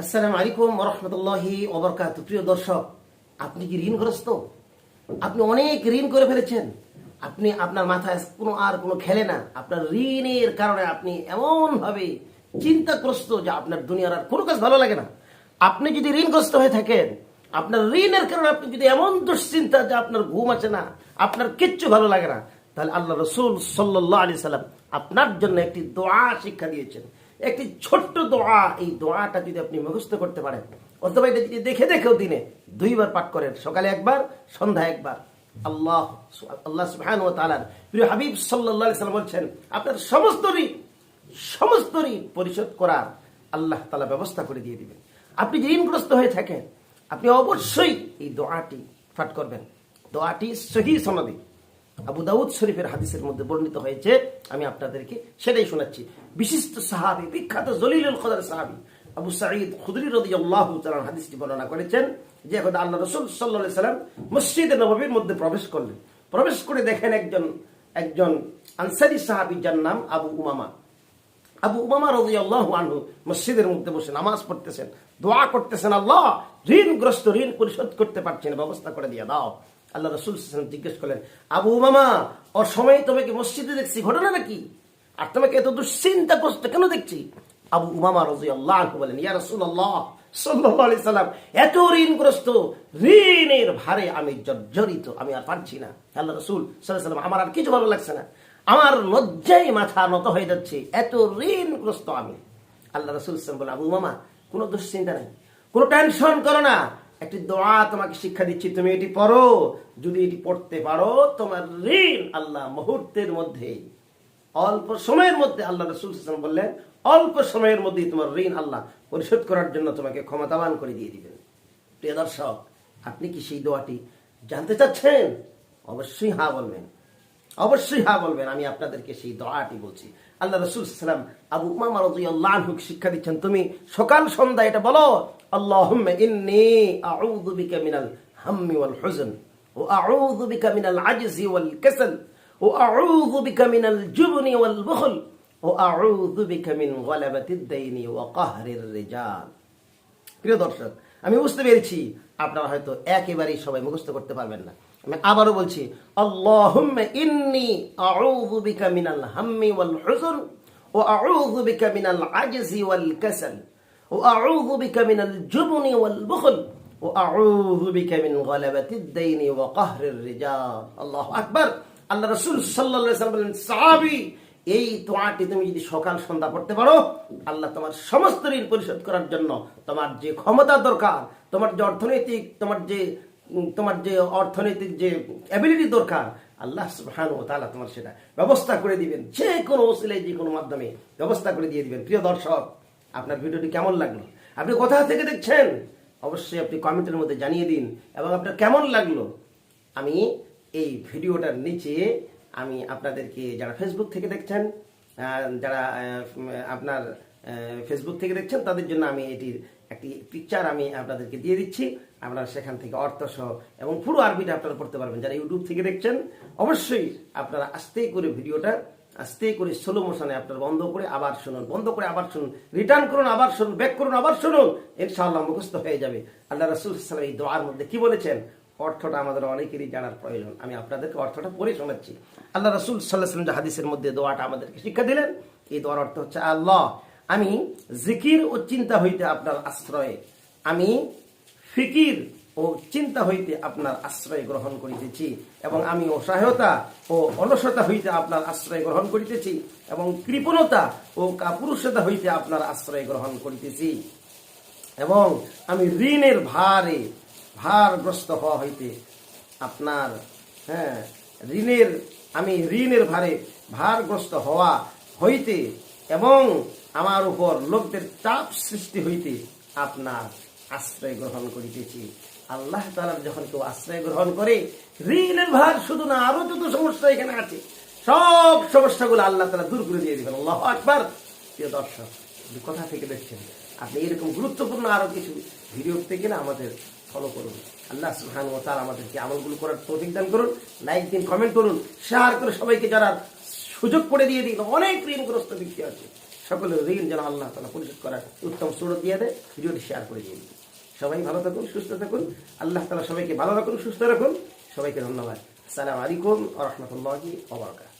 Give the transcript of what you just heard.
আসসালামু আলাইকুম রহমতুল্লাহি ওবরকাত। প্রিয় দর্শক, আপনি কি ঋণগ্রস্ত? আপনি অনেক ঋণ করে ফেলেছেন। আপনি, আপনার মাথায় কোনো আর কোনো খেলে না। আপনার ঋণের কারণে আপনি এমন ভাবে চিন্তাগ্রস্ত যে আপনার দুনিয়ার আর কোনো কাজ ভালো লাগে না। আপনি যদি ঋণগ্রস্ত হয়ে থাকেন, আপনার ঋণের কারণে আপনি যদি এমন দুশ্চিন্তা যে আপনার ঘুম আছে না, আপনার কিচ্ছু ভালো লাগে না, তাহলে আল্লাহ রসুল সাল্লাহ আলি সাল্লাম আপনার জন্য একটি দোয়া শিক্ষা দিয়েছেন। একটি ছোট্ট দোয়া। এই দোয়াটা যদি আপনি মুখস্থ করতে পারেন, অথবা এটা যদি দেখে দেখেও দিনে দুইবার পাঠ করেন, সকালে একবার সন্ধ্যা একবার। আল্লাহ আল্লাহ সুবহান ও তালার প্রিয় হাবিব সাল্লাহ সাল্লাম বলছেন, আপনার সমস্ত ঋণ সমস্ত ঋণ পরিশোধ করার আল্লাহ তালা ব্যবস্থা করে দিয়ে দিবেন। আপনি যে ঋণগ্রস্ত হয়ে থাকেন, আপনি অবশ্যই এই দোয়াটি পাঠ করবেন। দোয়াটি সহি সনদে। আবু দাউদ শরীফের হাদিসের মধ্যে বর্ণিত হয়েছে, আমি আপনাদেরকে সেটাই শোনাচ্ছি। বিশিষ্ট সাহাবি, বিখ্যাত জলিলুল কদর সাহাবি আবু সাঈদ খুদরি রদি আল্লাহ হাদিসটি বর্ণনা করেছেন যে এখন আল্লাহ রসুল সাল্লাহ সাল্লাম মসজিদে নববীর মধ্যে প্রবেশ করলেন। প্রবেশ করে দেখেন একজন একজন আনসারি সাহাবি যার নাম আবু উমামা। আবু উমামা রদি আল্লাহ আনহু মসজিদের মধ্যে বসে নামাজ পড়তেছেন, দোয়া করতেছেন, আল্লাহ ঋণগ্রস্ত ঋণ পরিশোধ করতে পারছেন ব্যবস্থা করে দিয়ে দাও। আল্লাহ রসুল জিজ্ঞেস করলেন, আবু মামা ওর সময় তোমাকে মসজিদে দেখছি, ঘটনা নাকি? আর তোমাকে এত দুশ্চিন্তা করতে কেন দেখছি? আবু উমামা রাজি আল্লাহ বলেন, ইয়া রসুল আল্লাহ সাল্লাম এত ঋণগ্রস্ত, ঋণের ভারে আমি জর্জরিত, আমি আর পারছি না। আল্লাহ রসুল সাল্লাম আমার আর কিছু ভালো লাগছে না। আমার লজ্জায় মাথা নত হয়ে যাচ্ছে, এত ঋণগ্রস্ত আমি। আল্লাহ রসুল বলে আবু মামা কোনো দুশ্চিন্তা নাই, কোনো টেনশন করো না। একটি দোয়া তোমাকে শিক্ষা দিচ্ছি, তুমি এটি পড়ো। যদি এটি পড়তে পারো, তোমার ঋণ আল্লাহ মুহূর্তের মধ্যে, অল্প সময়ের মধ্যে আল্লাহ রসুল বললেন, অল্প সময়ের মধ্যেই তোমার ঋণ আল্লাহ পরিশোধ করার জন্য তোমাকে ক্ষমতাবান করে দিয়ে দিবেন। প্রিয় দর্শক, আপনি কি সেই দোয়াটি জানতে চাচ্ছেন? অবশ্যই হা বলবেন। অবশ্যই হা বলবেন, আমি আপনাদেরকে সেই দোয়াটি বলছি। আল্লাহ রসুল সালাম আবু উমামা রাদিয়াল্লাহু শিক্ষা দিচ্ছেন, তুমি সকাল সন্ধ্যা এটা বলো হুজন ওয়া আউযু বিকা মিনাল আজজি ওয়াল কাসাল ওয়া আউযু বিকা মিনাল জুবনি ওয়াল বুখল ওয়া আউযু বিকা মিন গলাবাতিদ দাইনি ওয়া কাহরির রিজাল। প্রিয় দর্শক, আমি বুঝতে পেরেছি আপনারা হয়তো একেবারেই সবাই মুখস্থ করতে পারবেন না। আমি আবারও বলছি, আল্লাহুম্মা ইন্নি আউযু বিকা মিনাল হাম্মি ওয়াল হুজন ওয়া আউযু বিকা মিনাল আজজি ওয়াল কাসাল। বিকা মিন গলাবাতিদ দাইনি ওয়া কাহরির রিজাল। আল্লাহু আকবার। আল্লাহ রাসূল সাল্লাল্লাহু বলেন, সাহাবী, এই তুমি যদি সকাল সন্ধ্যা পড়তে পারো, আল্লাহ তোমার সমস্ত ঋণ পরিশোধ করার জন্য তোমার যে ক্ষমতা দরকার, তোমার যে অর্থনৈতিক, তোমার যে তোমার যে অর্থনৈতিক যে অ্যাবিলিটি দরকার, আল্লাহ সুবহান ও তোমার সেটা ব্যবস্থা করে দিবেন। যে কোনো ওসিলায়, যে কোনো মাধ্যমে ব্যবস্থা করে দিয়ে দিবেন। প্রিয় দর্শক আপনার ভিডিওটি কেমন লাগল? আপনি কোথা থেকে দেখছেন? অবশ্যই আপনি কমেন্টের মধ্যে জানিয়ে দিন। এবং আপনার কেমন লাগল? আমি এই ভিডিওটার নিচে আমি আপনাদেরকে যারা ফেসবুক থেকে দেখছেন যারা আপনার ফেসবুক থেকে দেখছেন, তাদের জন্য আমি এটির একটি পিকচার আমি আপনাদেরকে দিয়ে দিচ্ছি। আপনারা সেখান থেকে অর্থ সহ এবং পুরো আরবিটা আপনারা পড়তে পারবেন। যারা ইউটিউব থেকে দেখছেন, অবশ্যই আপনারা আস্তেই করে ভিডিওটা আস্তে করে স্লো মোশনে আপনার বন্ধ করে আবার শুনুন, বন্ধ করে আবার শুনুন রিটার্ন করুন, আবার শুনুন ব্যাক করুন, আবার শুনুন, ইনশাআল্লাহ মুখস্থ হয়ে যাবে। আল্লাহ রসুল সাল্লাম এই দোয়ার মধ্যে কি বলেছেন? অর্থটা আমাদের অনেকেরই জানার প্রয়োজন। আমি আপনাদেরকে অর্থটা পড়ে শোনাচ্ছি। আল্লাহ রসুল সাল্লাহ সাল্লাম হাদিসের মধ্যে দোয়াটা আমাদেরকে শিক্ষা দিলেন, এই দোয়ার অর্থ হচ্ছে, আল্লাহ, আমি জিকির ও চিন্তা হইতে আপনার আশ্রয়ে। আমি ফিকির ও চিন্তা হইতে আপনার আশ্রয় গ্রহণ করিতেছি এবং আমি অসহায়তা ও অলসতা হইতে আপনার আশ্রয় গ্রহণ করিতেছি এবং কৃপণতা ও কাপুরুষতা হইতে আপনার আশ্রয় গ্রহণ করিতেছি। এবং আমি ঋণের ভারে, ভারগ্রস্ত হওয়া হইতে আপনার হ্যাঁ ঋণের, আমি ঋণের ভারে ভারগ্রস্ত হওয়া হইতে এবং আমার উপর লোকদের চাপ সৃষ্টি হইতে আপনার আশ্রয় গ্রহণ করিতেছি। আল্লাহ তালার যখন কেউ আশ্রয় গ্রহণ করে, ঋণের ভার শুধু না, আরও যত সমস্যা এখানে আছে, সব সমস্যাগুলো আল্লাহ তালা দূর করে দিয়ে দিবেন। আল্লাহ আকবার। প্রিয় দর্শক কোথা থেকে দেখছেন? আপনি এরকম গুরুত্বপূর্ণ আরও কিছু ভিডিও থেকে না আমাদের ফলো করুন। আল্লাহ সুহান ও তার আমাদেরকে আমলগুলো করার তৌফিক দান করুন লাইক দিন কমেন্ট করুন শেয়ার করে সবাইকে যারা সুযোগ করে দিয়ে দিন। অনেক ঋণগ্রস্ত ব্যক্তি আছে। সকলের ঋণ যেন আল্লাহ তালা পরিশোধ করার উত্তম সুরত দিয়ে দেয়। ভিডিওটি শেয়ার করে দিয়ে দিন। সবাই ভালো থাকুন, সুস্থ থাকুন। আল্লাহ তালা সবাইকে ভালো রাখুন, সুস্থ রাখুন। সবাইকে ধন্যবাদ। আসসালামু আলাইকুম রহমতুল্লাহ ওবরাকাত